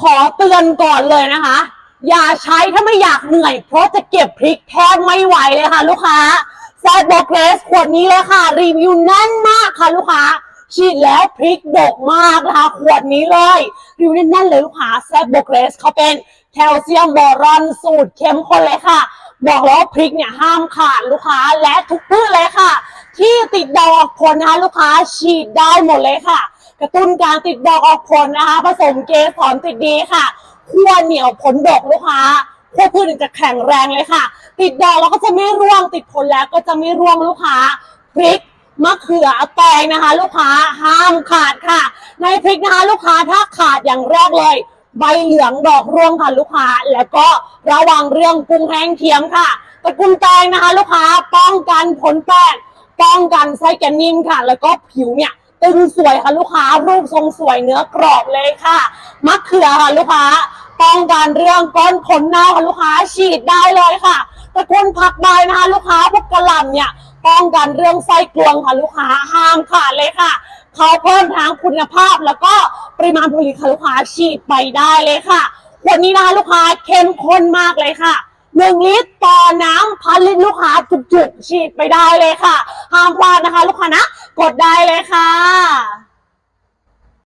ขอเตือนก่อนเลยนะคะ อย่าใช้ถ้าไม่อยากเหนื่อย เพราะจะเก็บพริกแทบไม่ไหวเลยค่ะ ลูกค้าแซดบอกเกรสขวดนี้เลยค่ะ รีวิวแน่นมากค่ะลูกค้าฉีดแล้วพริกดกมากนะคะขวดนี้เลยรีวิวแน่นๆเลยลูกค้าแซดบอกเกรสเขาเป็นแคลเซียมบอรอนสูตรเข้มข้นเลยค่ะ บอกแล้วพริกเนี่ยห้ามขาดลูกค้าและทุกพืชเลยค่ะ ที่ติดดอกออกผลนะคะลูกค้าฉีดได้หมดเลยค่ะ กระตุ้นการติดดอกออกผลนะคะ ผสมเกสรติดดีค่ะขั้วเหนียวผลดกลูกค้าขั้วพืชเนี่ยจะแข็งแรงเลยค่ะ ติดดอกแล้วก็จะไม่ร่วงติดผลแล้วก็จะไม่ร่วงลูกค้าพริกมะเขือแตงนะคะ ลูกค้าห้ามขาดค่ะ ในพริกนะคะลูกค้าถ้าขาดอย่างแรกเลย ใบเหลืองดอกร่วงค่ะลูกค้า แล้วก็ระวังเรื่องกุ้งแห้งเทียมค่ะตะกูลแตงนะคะ ลูกค้าป้องกันผลแตกป้องกันไส้แกนนิ่มค่ะ แล้วก็ผิวเนี่ย ตึงสวยค่ะลูกค้ารูปทรงสวยเนื้อกรอบเลยค่ะมะเขือค่ะลูกค้าป้องกันเรื่องก้อนขนเน่าค่ะลูกค้าฉีดได้เลยค่ะตระกูลผักใบนะคะ ลูกค้าพวกกระหล่ำเนี่ยป้องกันเรื่องไส้กรวงค่ะลูกค้าห้ามขาดเลยค่ะเขาเพิ่มทั้งคุณภาพแล้วก็ปริมาณผลิตค่ะลูกค้าฉีดไปได้เลยค่ะขวดนี้นะคะลูกค้าเข้มข้นมากเลยค่ะหนึ่งลิตรต่อน้ำพันลิตรลูกค้าจุกๆฉีดไปได้เลยค่ะห้ามพลาดนะคะ ลูกค้านะ กดได้เลยค่ะ